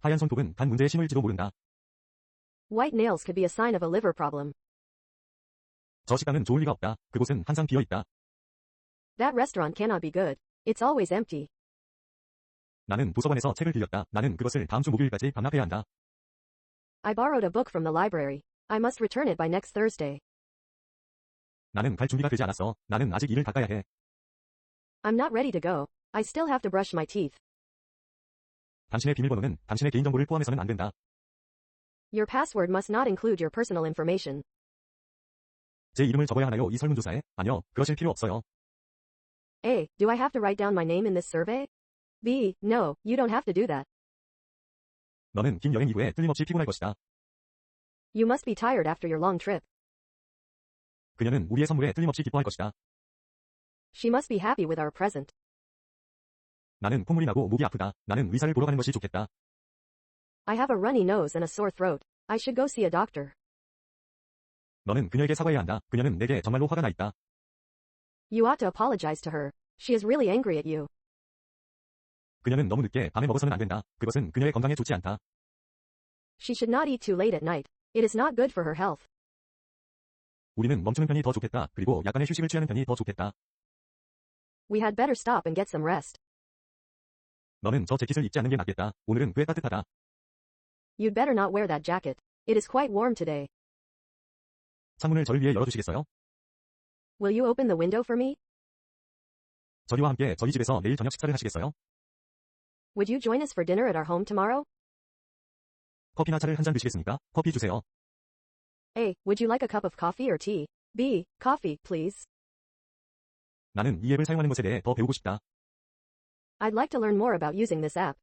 하얀 손톱은 간 문제의 신호일지도 모른다. White nails could be a sign of a liver problem. 저 식당은 좋을 리가 없다. 그곳은 항상 비어 있다. That restaurant cannot be good. It's always empty. 나는 도서관에서 책을 빌렸다. 나는 그것을 다음 주 목요일까지 반납해야 한다. I borrowed a book from the library. I must return it by next Thursday. 나는 갈 준비가 되지 않았어. 나는 아직 이를 닦아야 해. I'm not ready to go. I still have to brush my teeth. 당신의 비밀번호는 당신의 개인정보를 포함해서는 안 된다. Your password must not include your personal information. 제 이름을 적어야 하나요? 이 설문조사에? 아니요, 그러실 필요 없어요. A. Do I have to write down my name in this survey? B. No, you don't have to do that. 너는 긴 여행 이후에 틀림없이 피곤할 것이다. You must be tired after your long trip. 그녀는 우리의 선물에 틀림없이 기뻐할 것이다. She must be happy with our present. 나는 콧물이 나고 목이 아프다. 나는 의사를 보러 가는 것이 좋겠다. I have a runny nose and a sore throat. I should go see a doctor. 너는 그녀에게 사과해야 한다. 그녀는 내게 정말로 화가 나 있다. You ought to apologize to her. She is really angry at you. 그녀는 너무 늦게 밤에 먹어서는 안 된다. 그것은 그녀의 건강에 좋지 않다. She should not eat too late at night. It is not good for her health. 우리는 멈추는 편이 더 좋겠다. 그리고 약간의 휴식을 취하는 편이 더 좋겠다. We had better stop and get some rest. 너는 저 재킷을 입지 않는 게 낫겠다. 오늘은 꽤 따뜻하다. You'd better not wear that jacket. It is quite warm today. 창문을 저를 위해 열어주시겠어요? Will you open the window for me? 저희와 함께 저희 집에서 내일 저녁 식사를 하시겠어요? Would you join us for dinner at our home tomorrow? 커피나 차를 한 잔 드시겠습니까? 커피 주세요. A. Would you like a cup of coffee or tea? B. Coffee, please. 나는 이 앱을 사용하는 것에 대해 더 배우고 싶다. I'd like to learn more about using this app.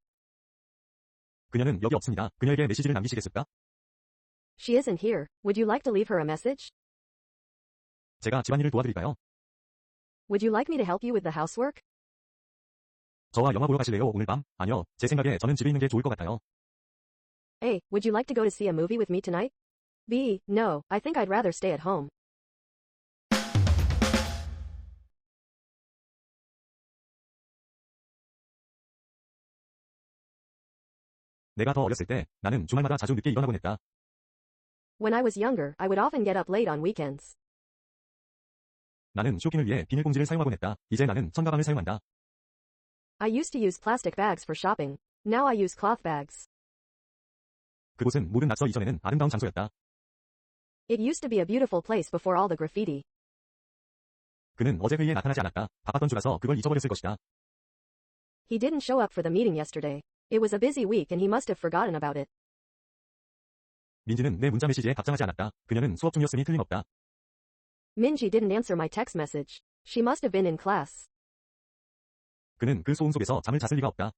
그녀는 여기 없습니다. 그녀에게 메시지를 남기시겠습니까? She isn't here. Would you like to leave her a message? 제가 집안일을 도와드릴까요? Would you like me to help you with the housework? 저와 영화 보러 가실래요? 오늘 밤? 아니요. 제 생각에 저는 집에 있는 게 좋을 것 같아요. A. Would you like to go to see a movie with me tonight? B. No, I think I'd rather stay at home. 내가 더 어렸을 때 나는 주말마다 자주 늦게 일어나곤 했다. When I was younger, I would often get up late on weekends. 나는 쇼핑을 위해 비닐봉지를 사용하곤 했다. 이제 나는 청가방을 사용한다. I used to use plastic bags for shopping. Now I use cloth bags. 그곳은 모든 낙서 이전에는 아름다운 장소였다. It used to be a beautiful place before all the graffiti. 그는 어제 회의에 나타나지 않았다. 바빴던 줄아서 그걸 잊어버렸을 것이다. He didn't show up for the meeting yesterday. It was a busy week and he must have forgotten about it. 민지는 내 문자 메시지에 답장하지 않았다. 그녀는 수업 중이었으니 틀림없다. Minji didn't answer my text message. She must have been in class. 그는 그 소음 속에서 잠을 잤을 리가 없다.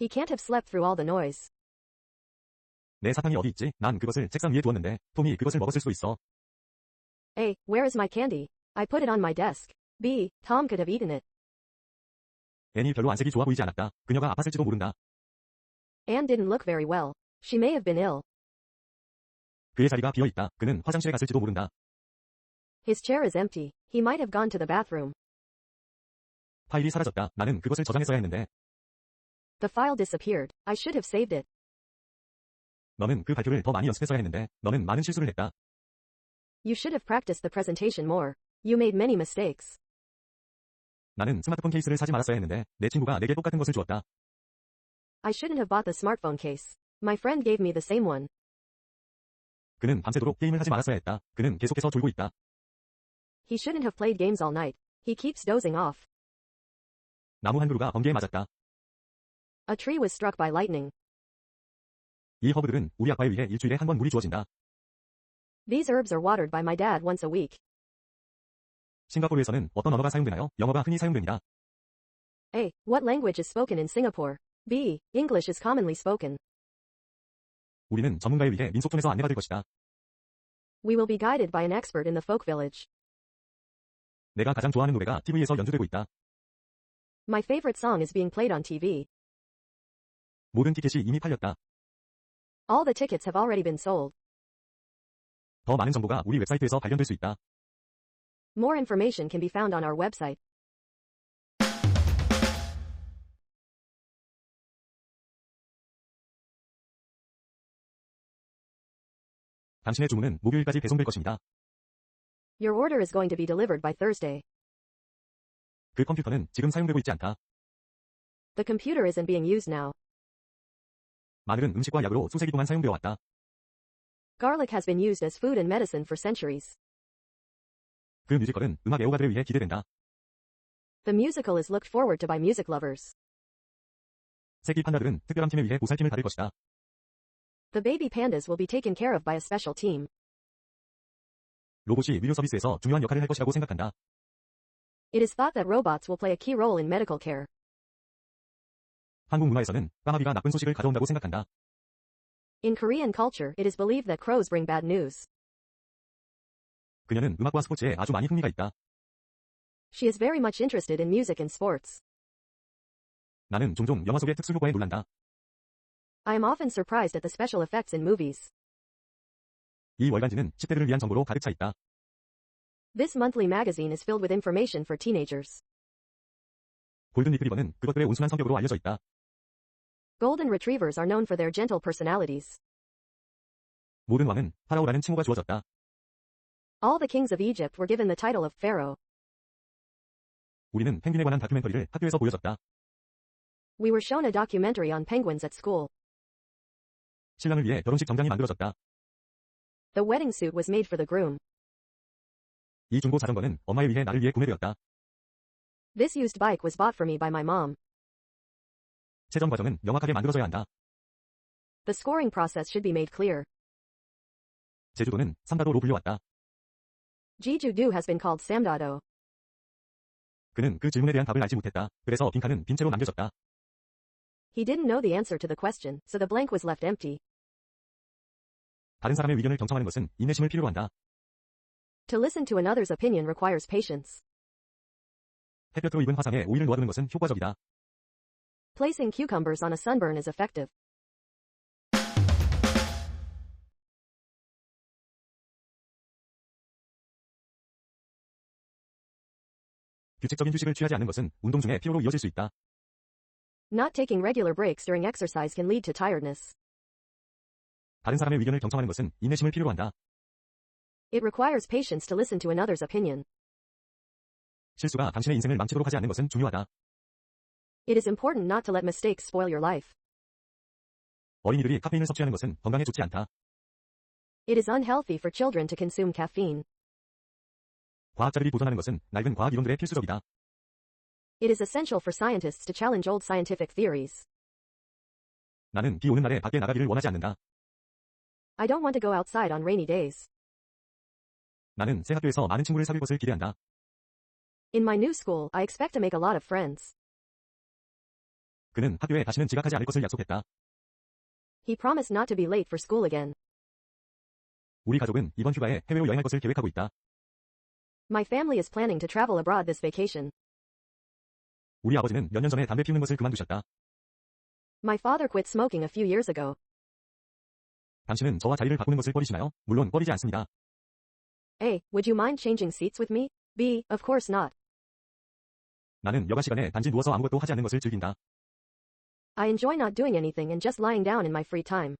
He can't have slept through all the noise. 내 사탕이 어디 있지? 난 그것을 책상 위에 두었는데 톰이 그것을 먹었을 수도 있어. A. Where is my candy? I put it on my desk. B. Tom could have eaten it. 애니 별로 안색이 좋아 보이지 않았다. 그녀가 아팠을지도 모른다. Anne didn't look very well. She may have been ill. 그의 자리가 비어 있다. 그는 화장실에 갔을지도 모른다. His chair is empty. He might have gone to the bathroom. 파일이 사라졌다. 나는 그것을 저장했어야 했는데 The file disappeared. I should have saved it. 너는 그 발표를 더 많이 연습했어야 했는데 너는 많은 실수를 했다. You should have practiced the presentation more. You made many mistakes. 나는 스마트폰 케이스를 사지 말았어야 했는데 내 친구가 내게 똑같은 것을 주었다. I shouldn't have bought the smartphone case. My friend gave me the same one. 그는 밤새도록 게임을 하지 말았어야 했다. 그는 계속해서 졸고 있다. He shouldn't have played games all night. He keeps dozing off. 나무 한 그루가 번개에 맞았다. A tree was struck by lightning. 이 허브들은 우리 아빠에 의해 일주일에 한 번 물이 주어진다. These herbs are watered by my dad once a week. 싱가포르에서는 어떤 언어가 사용되나요? 영어가 흔히 사용됩니다. A. What language is spoken in Singapore? B. English is commonly spoken. 우리는 전문가에 의해 민속촌에서 안내받을 것이다. We will be guided by an expert in the folk village. 내가 가장 좋아하는 노래가 TV에서 연주되고 있다. My favorite song is being played on TV. 모든 티켓이 이미 팔렸다. All the tickets have already been sold. 더 많은 정보가 우리 웹사이트에서 발견될 수 있다. More information can be found on our website. Your order is going to be delivered by Thursday. 그 컴퓨터는 지금 사용되고 있지 않다. The computer isn't being used now. 마늘은 음식과 약으로 수세기 동안 사용되어 왔다. Garlic has been used as food and medicine for centuries. 그 뮤지컬은 음악 애호가들을 위해 기대된다. The musical is looked forward to by music lovers. 새끼 판다들은 특별한 팀에 의해 보살핌을 받을 것이다. The baby pandas will be taken care of by a special team. 로봇이 의료 서비스에서 중요한 역할을 할 것이라고 생각한다. It is thought that robots will play a key role in medical care. 한국 문화에서는 까마귀가 나쁜 소식을 가져온다고 생각한다. In Korean culture, it is believed that crows bring bad news. 그녀는 음악과 스포츠에 아주 많이 흥미가 있다. She is very much interested in music and sports. 나는 종종 영화 속의 특수 효과에 놀란다. I am often surprised at the special effects in movies. 이 월간지는 10대들을 위한 정보로 가득 차 있다. This monthly magazine is filled with information for teenagers. 골든 리트리버는 그것들의 온순한 성격으로 알려져 있다. Golden retrievers are known for their gentle personalities. 모든 왕은 파라오라는 칭호가 주어졌다. All the kings of Egypt were given the title of pharaoh. 우리는 펭귄에 관한 다큐멘터리를 학교에서 보여줬다. We were shown a documentary on penguins at school. 신랑을 위해 결혼식 정장이 만들어졌다. The wedding suit was made for the groom. 이 중고 자전거는 엄마에 의해 나를 위해 구매되었다. This used bike was bought for me by my mom. 채점 과정은 명확하게 만들어져야 한다. The scoring process should be made clear. 제주도는 삼다도로 불려왔다. Jeju-do has been called Samdado. 그는 그 질문에 대한 답을 알지 못했다. 그래서 빈칸은 빈 채로 남겨졌다. He didn't know the answer to the question, so the blank was left empty. 다른 사람의 의견을 경청하는 것은 인내심을 필요로 한다. To listen to another's opinion requires patience. 햇볕으로 입은 화상에 오일을 놓아두는 것은 효과적이다. Placing cucumbers on a sunburn is effective. 규칙적인 휴식을 취하지 않는 것은 운동 중에 피로로 이어질 수 있다. Not taking regular breaks during exercise can lead to tiredness. 다른 사람의 의견을 경청하는 것은 인내심을 필요로 한다. It requires patience to listen to another's opinion. 실수가 당신의 인생을 망치도록 하지 않는 것은 중요하다. It is important not to let mistakes spoil your life. 어린이들이 카페인을 섭취하는 것은 건강에 좋지 않다. It is unhealthy for children to consume caffeine. 과학자들이 도전하는 것은 낡은 과학 이론들의 필수적이다. It is essential for scientists to challenge old scientific theories. 나는 비 오는 날에 밖에 나가기를 원하지 않는다. I don't want to go outside on rainy days. 나는 새 학교에서 많은 친구를 사귈 것을 기대한다. In my new school, I expect to make a lot of friends. 그는 학교에 다시는 지각하지 않을 것을 약속했다. He promised not to be late for school again. 우리 가족은 이번 휴가에 해외로 여행할 것을 계획하고 있다. My family is planning to travel abroad this vacation. 우리 아버지는 몇 년 전에 담배 피우는 것을 그만두셨다. My father quit smoking a few years ago. 당신은 저와 자리를 바꾸는 것을 꺼리시나요? 물론 꺼리지 않습니다. A. Would you mind changing seats with me? B. Of course not. 나는 여가 시간에 단지 누워서 아무것도 하지 않는 것을 즐긴다. I enjoy not doing anything and just lying down in my free time.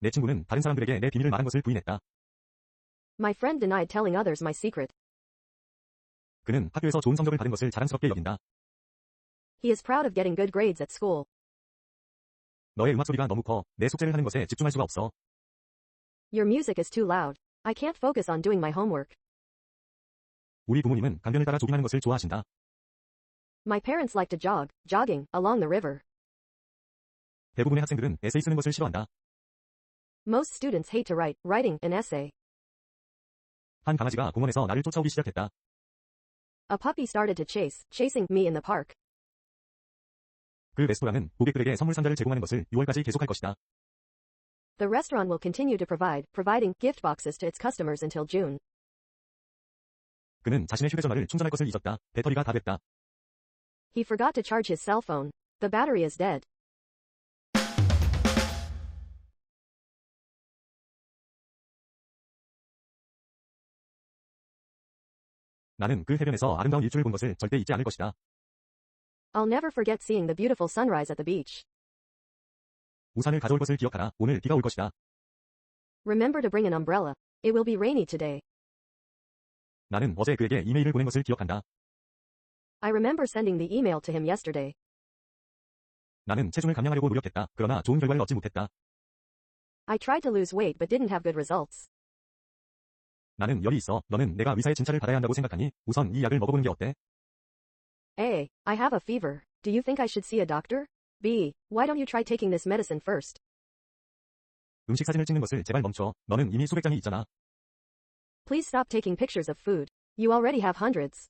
내 친구는 다른 사람들에게 내 비밀을 말한 것을 부인했다. My friend denied telling others my secret. 그는 학교에서 좋은 성적을 받은 것을 자랑스럽게 여긴다. He is proud of getting good grades at school. 너의 음악 소리가 너무 커. 내 숙제를 하는 것에 집중할 수가 없어. Your music is too loud. I can't focus on doing my homework. 우리 부모님은 강변을 따라 조깅하는 것을 좋아하신다. My parents like to jog, jogging, along the river. 대부분의 학생들은 에세이 쓰는 것을 싫어한다. Most students hate to write, writing an essay. 한 강아지가 공원에서 나를 쫓아오기 시작했다. A puppy started to chase, chasing me in the park. 그 레스토랑은 고객들에게 선물 상자를 제공하는 것을 6월까지 계속할 것이다. The restaurant will continue to provide, providing gift boxes to its customers until June. 그는 자신의 휴대전화를 충전할 것을 잊었다. 배터리가 다 됐다. He forgot to charge his cell phone. The battery is dead. 나는 그 해변에서 아름다운 일출을 본 것을 절대 잊지 않을 것이다. I'll never forget seeing the beautiful sunrise at the beach. 우산을 가져올 것을 기억하라. 오늘 비가 올 것이다. Remember to bring an umbrella. It will be rainy today. 나는 어제 그에게 이메일을 보낸 것을 기억한다. I remember sending the email to him yesterday. 나는 체중을 감량하려고 노력했다. 그러나 좋은 결과를 얻지 못했다. I tried to lose weight but didn't have good results. 나는 열이 있어. 너는 내가 의사의 진찰을 받아야 한다고 생각하니 우선 이 약을 먹어보는 게 어때? A. I have a fever. Do you think I should see a doctor? B. Why don't you try taking this medicine first? 음식 사진을 찍는 것을 제발 멈춰. 너는 이미 수백 장이 있잖아. Please stop taking pictures of food. You already have hundreds.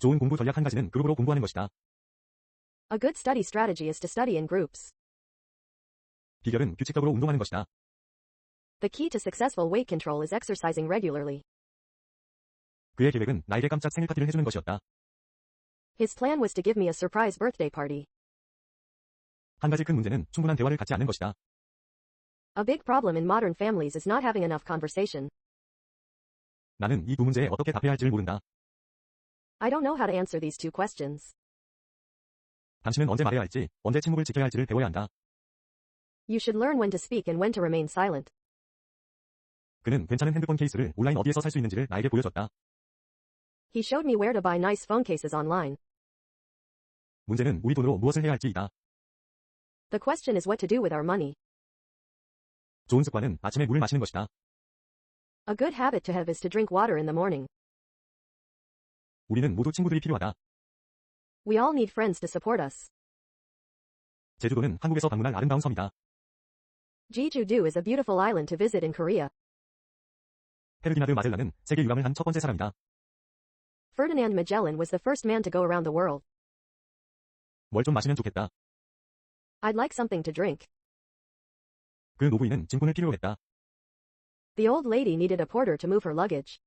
좋은 공부 전략 한 가지는 그룹으로 공부하는 것이다. A good study strategy is to study in groups. 비결은 규칙적으로 운동하는 것이다. The key to successful weight control is exercising regularly. 그의 계획은 나에게 깜짝 생일 파티를 해주는 것이었다. His plan was to give me a surprise birthday party. 한 가지 큰 문제는 충분한 대화를 갖지 않는 것이다. A big problem in modern families is not having enough conversation. 나는 이 두 문제에 어떻게 답해야 할지를 모른다. I don't know how to answer these two questions. 당신은 언제 말해야 할지, 언제 침묵을 지켜야 할지를 배워야 한다. You should learn when to speak and when to remain silent. 그는 괜찮은 핸드폰 케이스를 온라인 어디에서 살 수 있는지를 나에게 보여줬다. He showed me where to buy nice phone cases online. 문제는 우리 돈으로 무엇을 해야 할지이다. The question is what to do with our money. 좋은 습관은 아침에 물을 마시는 것이다. A good habit to have is to drink water in the morning. 우리는 모두 친구들이 필요하다. We all need friends to support us. 제주도는 한국에서 방문할 아름다운 섬이다. Jeju-do is a beautiful island to visit in Korea. 페르디나드 마젤란은 세계 유람을 한 첫 번째 사람이다. Ferdinand Magellan was the first man to go around the world. 뭘 좀 마시면 좋겠다. I'd like something to drink. 그 노부인은 짐꾼을 필요로 했다. The old lady needed a porter to move her luggage.